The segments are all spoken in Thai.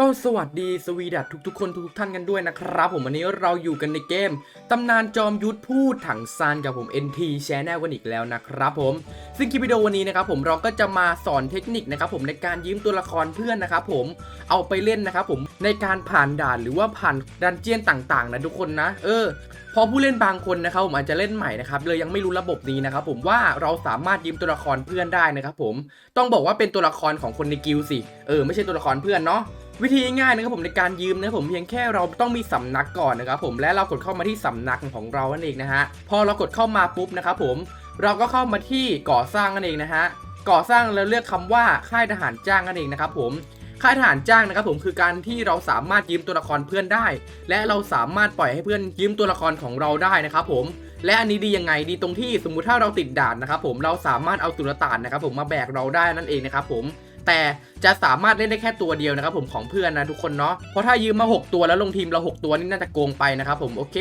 ก็สวัสดีสวีดัตทุกๆ คนทุกๆท่านกันด้วยนะครับ ผมวันนี้เราอยู่กันในเกมตำนานจอมยุทธพูดถังซานกับผม NT Channel กันอีกแล้วนะครับผมซึ่งคลิปวิดีโอวันนี้นะครับผมเราก็จะมาสอนเทคนิคนะครับผมในการยืมตัวละครเพื่อนนะครับผมเอาไปเล่นนะครับผมในการผ่านด่านหรือว่าผ่านดันเจียนต่างๆนะทุกคนนะ เออ พอผู้เล่นบางคนนะครับผมอาจจะเล่นใหม่นะครับเลยยังไม่รู้ระบบนี้นะครับผมว่าเราสามารถยืมตัวละครเพื่อนได้นะครับผมต้องบอกว่าเป็นตัวละครของคนในกิลสิเออไม่ใช่ตัวละครเพื่อนเนาะ วิธีง่ายนะครับผมในการยืมนะครับผมเพียงแค่เราต้องมีสำนักก่อนนะครับผมและเรากดเข้ามาที่สำนักของเรานั่นเองนะฮะพอเรากดเข้ามาปุ๊บนะครับผมเราก็เข้ามาที่ก่อสร้างนั่นเองนะฮะก่อสร้างแล้วเลือกคำว่าค่ายทหารจ้างนั่นเองนะครับผมค่ายทหารจ้างนะครับผมคือการที่เราสามารถยืมตัวละครเพื่อนได้ และเราสามารถปล่อยให้เพื่อนยืมตัวละครของเราได้นะครับผมและอันนี้ดียังไงดีตรงที่สมมุติถ้าเราติดด่านนะครับผมเราสามารถเอาตุลต่านนะครับผมมาแบกเราได้นั่นเองนะครับผม แต่จะสามารถเล่นได้แค่ตัวเดียวนะครับผมของเพื่อนนะทุกคนเนาะเพราะถ้ายืมมา 6 ตัวแล้วลงทีมเรา 6 ตัวนี่น่าจะโกงไปนะครับผมโอเค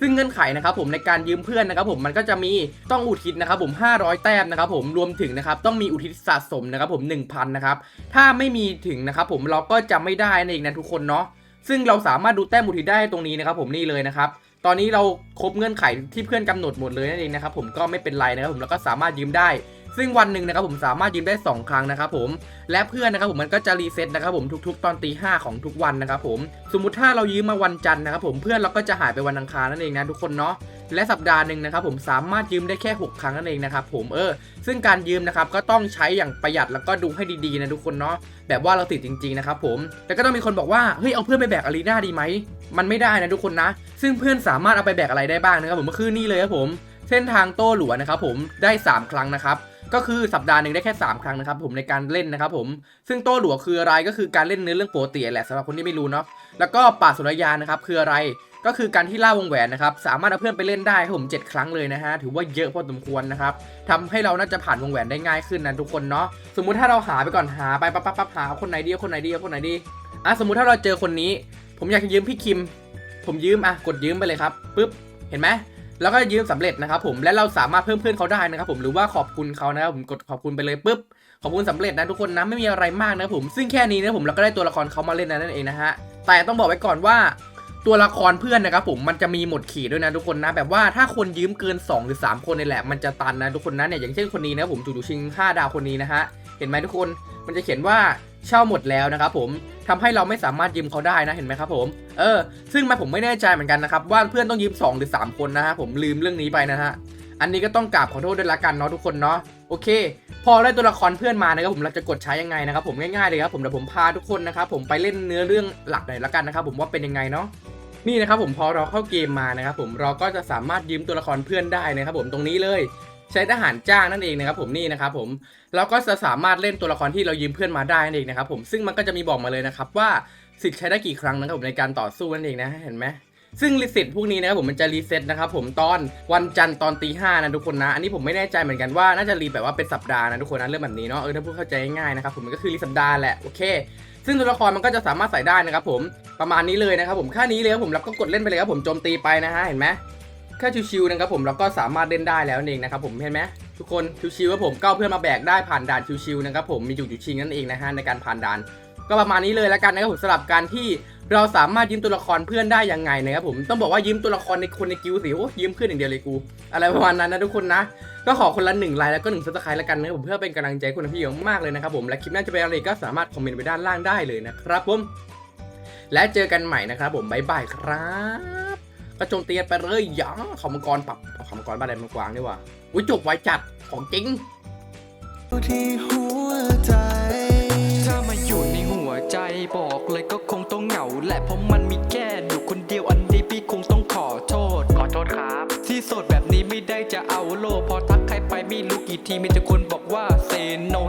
ซึ่งเงื่อนไขนะครับผมในการยืมเพื่อนนะครับผมมันก็จะมีต้องอุทิศนะครับผม 500 แต้มนะครับผมรวมถึงนะครับต้องมีอุทิศสะสมนะครับผม 1000 นะครับถ้าไม่มีถึงนะครับผมเราก็จะไม่ได้นั่นเองนะทุกคนเนาะซึ่งเราสามารถดูแต้มอุทิศได้ตรงนี้นะครับผมนี่เลยนะครับตอนนี้เราครบเงื่อนไขที่เพื่อนกำหนดหมดเลยนั่นเองนะครับผมก็ไม่เป็นไรนะครับผมแล้วก็สามารถยืมได้ ซึ่งวันหนึ่งนะครับผมสามารถยืมได้ 2 ครั้งนะครับผมและเพื่อนนะครับผมมันก็จะรีเซ็ตนะครับผมทุกๆ ตอนตีห้าของทุกวันนะครับผมสมมุติถ้าเรายืมมาวันจันทร์นะครับผมเพื่อนเราก็จะหายไปวันอังคารนั่นเองนะทุกคนเนาะและสัปดาห์หนึ่งนะครับผมสามารถยืมได้แค่ 6 ครั้งนั่นเองนะครับผมเออซึ่งการยืมนะครับก็ต้องใช้อย่างประหยัดแล้วก็ดูให้ดีๆนะทุกคนเนาะแบบว่าเราติดจริงๆนะครับผมแต่ก็ต้องมีคนบอกว่าเฮ้ยเอาเพื่อนไปแบกอารีนาดีไหมมันไม่ได้นะทุกคนนะ ซึ่งเพื่อนสามารถเอาไปแบกอะไรได้บ้างนะครับผมก็คือนี่เลยครับผมเส้นทางโต้หลัวนะครับผมได้ 3 ครั้งนะครับ ก็คือสัปดาห์หนึ่งได้แค่ 3 ครั้งนะครับผมในการเล่นนะครับผมซึ่งโต้หลัวคืออะไรก็คือการเล่นเนื้อเรื่องโปกติแหละสำหรับคนที่ไม่รู้เนาะแล้วก็ป่าสุรยานนะครับคืออะไรก็คือการที่ล่าวงแหวนนะครับสามารถเอาเพื่อนไปเล่นได้ครับผม7ครั้งเลยนะฮะถือว่าเยอะพอสมควรนะครับทำให้เราน่าจะผ่านวงแหวนได้ง่ายขึ้นนะทุกคนเนาะสมมุติถ้าเราหาไปก่อนหาไปปั๊บปั๊บปั๊บหาคนไหนดีคนไหนดีคนไหนดีอะสมมุติถ้าเราเจอคนนี้ ผมอยากจะยืมพี่คิม ผมยืมอะกดยืมไปเลยครับปุ๊บเห็นไหม แล้วก็ยืมสำเร็จนะครับผมและเราสามารถเพิ่มเพื่อนเขาได้นะครับผมหรือว่าขอบคุณเขานะครับผมกดขอบคุณไปเลยปุ๊บขอบคุณสำเร็จนะทุกคนนะไม่มีอะไรมากนะผมซึ่งแค่นี้นะผมเราก็ได้ตัวละครเขามาเล่นนั่นเองนะฮะแต่ต้องบอกไว้ก่อนว่าตัวละครเพื่อนนะครับผมมันจะมีหมดขีดด้วยนะทุกคนนะแบบว่าถ้าคนยืมเกิน 2 หรือ 3 คนนี่แหละมันจะตันนะทุกคนนะเนี่ยอย่างเช่นคนนี้นะผมจู่ๆชิง 5 ดาวคนนี้นะฮะเห็นไหมทุกคนมันจะเขียนว่าเช่าหมดแล้วนะครับผม ทำให้เราไม่สามารถยืมเขาได้นะเห็นไหมครับผมเออซึ่งมาผมไม่แน่ใจเหมือนกันนะครับว่าเพื่อนต้องยืม2หรือ 3 คนนะฮะผมลืมเรื่องนี้ไปนะฮะอันนี้ก็ต้องกราบขอโทษด้วยละกันเนาะทุกคนเนาะโอเค พอได้ตัวละครเพื่อนมานะครับผมเราจะกดใช้ยังไงนะครับผมง่ายๆเลยครับผมเดี๋ยวผมพาทุกคนนะครับผมไปเล่นเนื้อเรื่องหลักหน่อยละกันนะครับผมว่าเป็นยังไงเนาะนี่นะครับผมพอเราเข้าเกมมานะครับผมเราก็จะสามารถยืมตัวละครเพื่อนได้นะครับผมตรงนี้เลย ใช้ทหารจ้างนั่นเองนะครับผมนี่นะครับผมเราก็จะสามารถเล่นตัวละครที่เรายืมเพื่อนมาได้นั่นเองนะครับผมซึ่งมันก็จะมีบอกมาเลยนะครับว่าสิทธิ์ใช้ได้กี่ครั้งนะครับผมในการต่อสู้นั่นเองนะเห็นไหมซึ่งรีเซ็ตพวกนี้นะครับผมมันจะรีเซ็ตนะครับผมตอนวันจันทร์ตอนตีห้านะทุกคนนะ อันนี้ผมไม่แน่ใจเหมือนกันว่าน่าจะรีแบบว่าเป็นสัปดาห์นะทุกคนนะเรื่องแบบนี้เนาะเออถ้าพูดเข้าใจง่ายๆนะครับผมมันก็คือรีสัปดาห์แหละโอเค ซึ่งตัวละครมันก็จะสามารถใส่ได้นะครับผมประมาณนี้เลยนะครับผมแค่นี้เลยครับผมแล้วก็กดเล่นไปเลยครับผมโจมตีไปนะฮะเห็นไหม แค่ชิวๆนะครับผมเราก็สามารถเล่นได้แล้วนั่นเองนะครับผมเห็นไหมทุกคนชิวๆครับผมก็เอาเพื่อนมาแบกได้ผ่านด่านชิวๆนะครับผมมีจุดๆชิงนั่นเองนะฮะในการผ่านด่าน ก็ประมาณนี้เลยแล้วกันนะครับผมสำหรับการที่เราสามารถยืมตัวละครเพื่อนได้ยังไงนะครับผมต้องบอกว่ายืมตัวละครในคนในกิลสิโอ้ยืมเพื่อนอย่างเดียวเลยกู อะไรประมาณนั้นนะทุกคนนะ ก็ขอคนละหนึ่งไลค์แล้วก็หนึ่งซับสไครต์แล้วกันนะครับผมเพื่อเป็นกำลังใจคุณพี่เยอะมากเลยนะครับผมและคลิปหน้าจะเป็นอะไรก็สามารถคอมเมนต์ไว้ด้านล่างได้เลยนะครับผมและเจอกันใหม่นะครับผมบ๊ายบายครับ ก็โจมตีกันไปเลยอย่าขอมังกรปรับเอาขอมังกรบ้านใดมันกวางดีกว่าอุ้ยจบไวจัดของจริงที่หัวใจ ถ้ามาอยู่ในหัวใจบอกเลยก็คงต้องเหงาแหละเพราะมันมีแค่อยู่คนเดียวอันนี้พี่คงต้องขอโทษ ขอโทษครับ ที่โสดแบบนี้ไม่ได้จะเอาโลกพอทักใครไปไม่รู้กี่ทีมีแต่คนบอกว่าเซโน